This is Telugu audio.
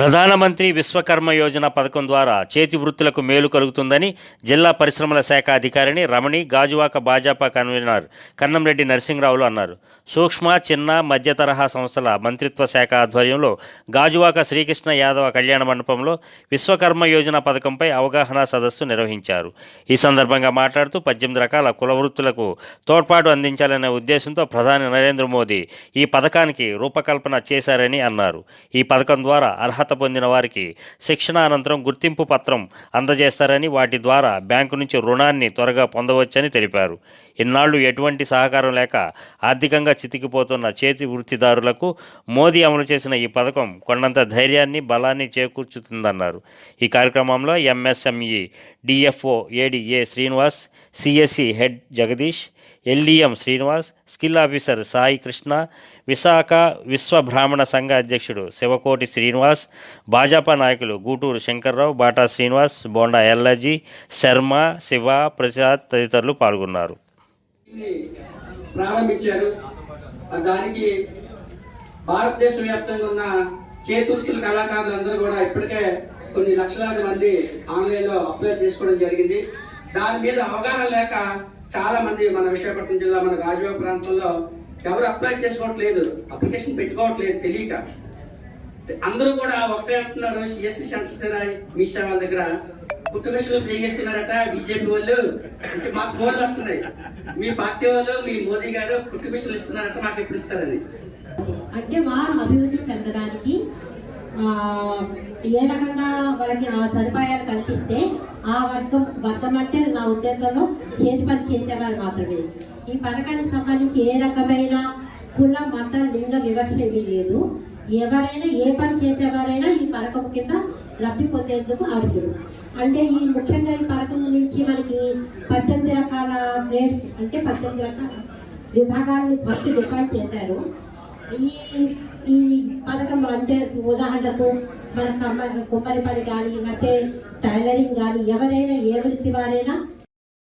ప్రధానమంత్రి విశ్వకర్మ యోజన పథకం ద్వారా చేతి వృత్తులకు మేలు కలుగుతుందని జిల్లా పరిశ్రమల శాఖ అధికారిని రమణి గాజువాక భాజపా కన్వీనర్ కన్నంరెడ్డి నరసింహరావులు అన్నారు. సూక్ష్మ చిన్న మధ్య తరహా సంస్థల మంత్రిత్వ శాఖ ఆధ్వర్యంలో గాజువాక శ్రీకృష్ణ యాదవ కళ్యాణ మండపంలో విశ్వకర్మ యోజన పథకంపై అవగాహన సదస్సు నిర్వహించారు. ఈ సందర్భంగా మాట్లాడుతూ పద్దెనిమిది రకాల కుల వృత్తులకు తోడ్పాటు అందించాలనే ఉద్దేశంతో ప్రధాని నరేంద్ర మోదీ ఈ పథకానికి రూపకల్పన చేశారని అన్నారు. ఈ పథకం ద్వారా అర్హత పొందిన వారికి శిక్షణ అనంతరం గుర్తింపు పత్రం అందజేస్తారని వాటి ద్వారా బ్యాంకు నుంచి రుణాన్ని త్వరగా పొందవచ్చని తెలిపారు. ఇన్నాళ్ళు ఎటువంటి సహకారం లేక ఆర్థికంగా చితికిపోతున్న చేతి వృత్తిదారులకు మోదీ అమలు చేసిన ఈ పథకం కొండంత ధైర్యాన్ని బలాన్ని చేకూర్చుతుందన్నారు. ఈ కార్యక్రమంలో MSME DFO ADA Srinivas CSC head Jagadish LDM Srinivas skill officer Sai Krishna Visakha Vishwa Brahmana Sangha అధ్యక్షుడు శివకోటి శ్రీనివాస్ భాజపా నాయకులు గూటూరు శంకర్రావు బాటా శ్రీనివాస్ బోండా ఎల్లాజీ శర్మ శివ ప్రసాద్ తదితరులు పాల్గొన్నారు. ప్రారంభించారు. దానికి భారతదేశ వ్యాప్తంగా ఉన్న చేతుర్తుల కళాకారులందరూ కూడా ఇప్పటికే కొన్ని లక్షలాది మంది ఆన్లైన్లో అప్లై చేసుకోవడం జరిగింది. దాని మీద అవగాహన లేక చాలా మంది మన విశాఖపట్నం జిల్లా మన గాజువా ప్రాంతంలో ఎవరు అప్లై చేసుకోవట్లేదు అప్లికేషన్ పెట్టుకోవట్లేదు తెలియక. అందరూ కూడా ఒకటే అంటున్నారు సిఎస్సి సెంటర్స్ దగ్గర మీ సేవల దగ్గర. పుట్టుకలు ఫ్రీ చేస్తున్నారట బీజేపీ వాళ్ళు. అంటే మాకు ఫోన్లు వస్తున్నాయి. మీ పార్టీ వాళ్ళు మీ మోదీ గారు పుట్టుకలు ఇస్తున్నారట మాకు ఎప్పుడు ఇస్తారని. అంటే వారు అభివృద్ధి చెందడానికి ఏ రకంగా వాళ్ళకి ఆ సదుపాయాలు కల్పిస్తే ఆ వర్గం వర్గం అంటే నా ఉద్దేశంలో చేతి పని చేసేవారు మాత్రమే. ఈ పథకానికి సంబంధించి ఏ రకమైన కుల మత లింగ వివక్ష ఏమీ లేదు. ఎవరైనా ఏ పని చేసేవారైనా ఈ పథకం కింద లబ్ధి పొందేందుకు అర్హులు. అంటే ఈ ముఖ్యంగా ఈ పథకం నుంచి మనకి పద్దెనిమిది రకాల గ్రేడ్స్ అంటే పద్దెనిమిది రకాల విభాగాలను ఫస్ట్ డిఫైన్ చేశారు. ఈ ఈ పథకం అంటే ఉదాహరణకు మన కమ్మ కుమ్మరి పని కానీ లేకపోతే టైలరింగ్ కానీ ఎవరైనా ఏ వృత్తి వారైనా